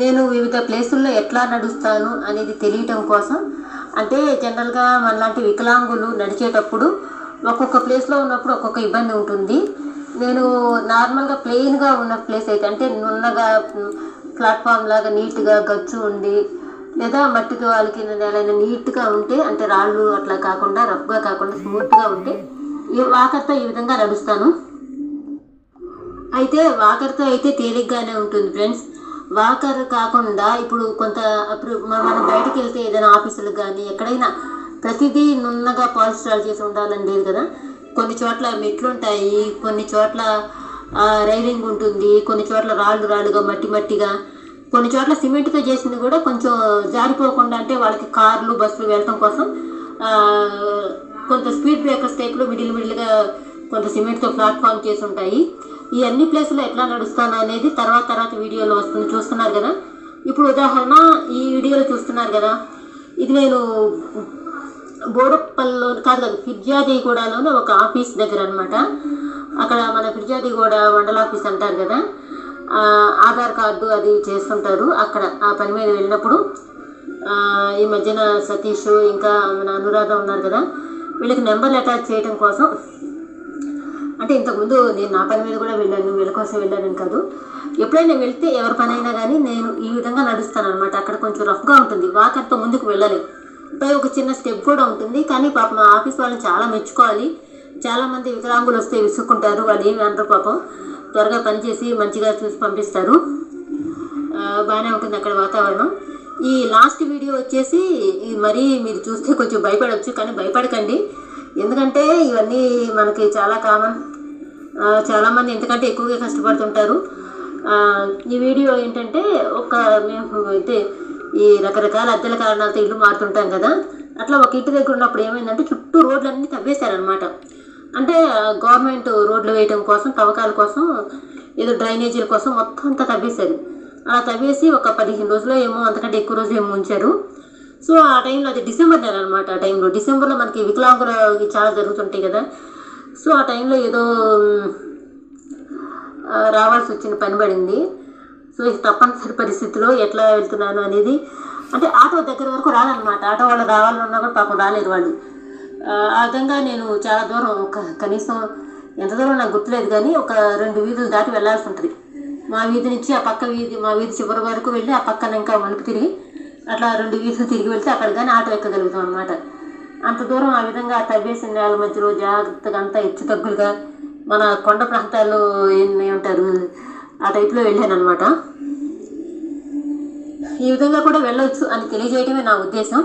నేను వివిధ ప్లేసుల్లో ఎట్లా నడుస్తాను అనేది తెలియటం కోసం అంటే జనరల్గా మనలాంటి వికలాంగులు నడిచేటప్పుడు ఒక్కొక్క ప్లేస్లో ఉన్నప్పుడు ఒక్కొక్క ఇబ్బంది ఉంటుంది. నేను నార్మల్గా ప్లెయిన్గా ఉన్న ప్లేస్ అయితే అంటే నున్నగా ప్లాట్ఫామ్ లాగా నీట్గా గచ్చు ఉండి లేదా మట్టితో వాళ్ళకి నేలైనా నీట్గా ఉంటే అంటే రాళ్ళు అట్లా కాకుండా రఫ్గా కాకుండా స్మూత్గా ఉంటే ఈ వాకర్తో ఈ విధంగా నడుస్తాను. అయితే వాకర్తో అయితే తేలిగ్గానే ఉంటుంది ఫ్రెండ్స్. వాకర్ కాకుండా ఇప్పుడు కొంత అప్పుడు మనం బయటకు వెళ్తే ఏదైనా ఆఫీసులకు కానీ ఎక్కడైనా ప్రతిదీ నున్నగా పాలిస్టాల్ చేసి ఉండాలని లేదు కదా. కొన్ని చోట్ల మెట్లు ఉంటాయి కొన్ని చోట్ల రైలింగ్ ఉంటుంది కొన్ని చోట్ల రాళ్ళు రాళ్ళుగా మట్టి మట్టిగా కొన్ని చోట్ల సిమెంట్తో చేసింది కూడా కొంచెం జారిపోకుండా అంటే వాళ్ళకి కార్లు బస్సులు వెళ్ళటం కోసం కొంత స్పీడ్ బ్రేకర్స్ టైప్లో మిడిల్ మిడిల్గా కొంత సిమెంట్తో ప్లాట్ఫామ్ చేసి ఉంటాయి. ఈ అన్ని ప్లేసులు ఎట్లా నడుస్తాను అనేది తర్వాత తర్వాత వీడియోలో వస్తుంది. చూస్తున్నారు కదా? ఇప్పుడు ఉదాహరణ ఈ వీడియోలో చూస్తున్నారు కదా? ఇది నేను బోడప్పల్లో కాదు కాదు ఫిర్జాదిగూడలోని ఒక ఆఫీస్ దగ్గర అనమాట అక్కడ మన ఫిర్జాదిగూడ మండల ఆఫీస్ అంటారు కదా? ఆధార్ కార్డు అది చేస్తుంటారు అక్కడ ఆ పని మీద వెళ్ళినప్పుడు. ఈ మధ్యన సతీష్ ఇంకా మన అనురాధ ఉన్నారు కదా? వీళ్ళకి నెంబర్లు అటాచ్ చేయడం కోసం అంటే ఇంతకుముందు నేను నా పని మీద కూడా వెళ్ళాను వీళ్ళ కోసం వెళ్ళాను కాదు. ఎప్పుడైనా వెళ్తే ఎవరి పని అయినా కానీ నేను ఈ విధంగా నడుస్తాను అనమాట అక్కడ కొంచెం రఫ్గా ఉంటుంది. వాకర్తో ముందుకు వెళ్ళలేదు పై ఒక చిన్న స్టెప్ కూడా ఉంటుంది. కానీ పాపం మా ఆఫీస్ వాళ్ళని చాలా మెచ్చుకోవాలి. చాలామంది వికలాంగులు వస్తే విసుక్కుంటారు. వాళ్ళు ఏమి అనరు పాపం. త్వరగా పనిచేసి మంచిగా చూసి పంపిస్తారు. బాగానే ఉంటుంది అక్కడ వాతావరణం. ఈ లాస్ట్ వీడియో వచ్చేసి మరీ మీరు చూస్తే కొంచెం భయపడవచ్చు కానీ భయపడకండి. ఎందుకంటే ఇవన్నీ మనకి చాలా కామన్ చాలామంది ఎంతకంటే ఎక్కువగా కష్టపడుతుంటారు. ఈ వీడియో ఏంటంటే ఒక మేము అయితే ఈ రకరకాల అద్దెల కారణాలతో ఇల్లు మారుతుంటాం కదా. అట్లా ఒక ఇంటి దగ్గర ఉన్నప్పుడు ఏమైందంటే చుట్టూ రోడ్లన్నీ తవ్వేశారనమాట అంటే గవర్నమెంట్ రోడ్లు వేయడం కోసం తవ్వకాల కోసం ఏదో డ్రైనేజీల కోసం మొత్తం అంతా తవ్వేశారు. అలా తవ్వేసి ఒక పదిహేను రోజులు ఏమో అంతకంటే ఎక్కువ రోజులు ఏమో ఉంచారు. సో ఆ టైంలో అది డిసెంబర్ నెల అనమాట ఆ టైంలో. డిసెంబర్లో మనకి వికలాంగులు చాలా జరుగుతుంటాయి కదా. సో ఆ టైంలో ఏదో రావాల్సి వచ్చిన పని పడింది. సో ఇది తప్పనిసరి పరిస్థితిలో ఎట్లా వెళ్తున్నాను అనేది అంటే ఆటో దగ్గర వరకు రాలన్నమాట ఆటో వాళ్ళు రావాలన్నా కూడా పాపం రాలేదు వాళ్ళు. ఆ విధంగా నేను చాలా దూరం ఒక కనీసం ఎంత దూరం నాకు గుర్తులేదు కానీ ఒక రెండు వీధులు దాటి వెళ్ళాల్సి ఉంటుంది. మా వీధి నుంచి ఆ పక్క వీధి మా వీధి చివరి వరకు వెళ్ళి ఆ పక్కన ఇంకా మలుపు తిరిగి అట్లా రెండు వీధులు తిరిగి వెళ్తే అక్కడ కానీ ఆటో ఎక్కగలుగుతాం అనమాట అంత దూరం ఆ విధంగా తవ్వేసిన నేల మధ్యలో జాగ్రత్తగా అంతా హెచ్చు తగ్గులుగా మన కొండ ప్రాంతాలు ఏం- ఏమంటారు ఆ టైప్లో వెళ్ళాను అనమాట ఈ విధంగా కూడా వెళ్ళవచ్చు అని తెలియజేయడమే నా ఉద్దేశం.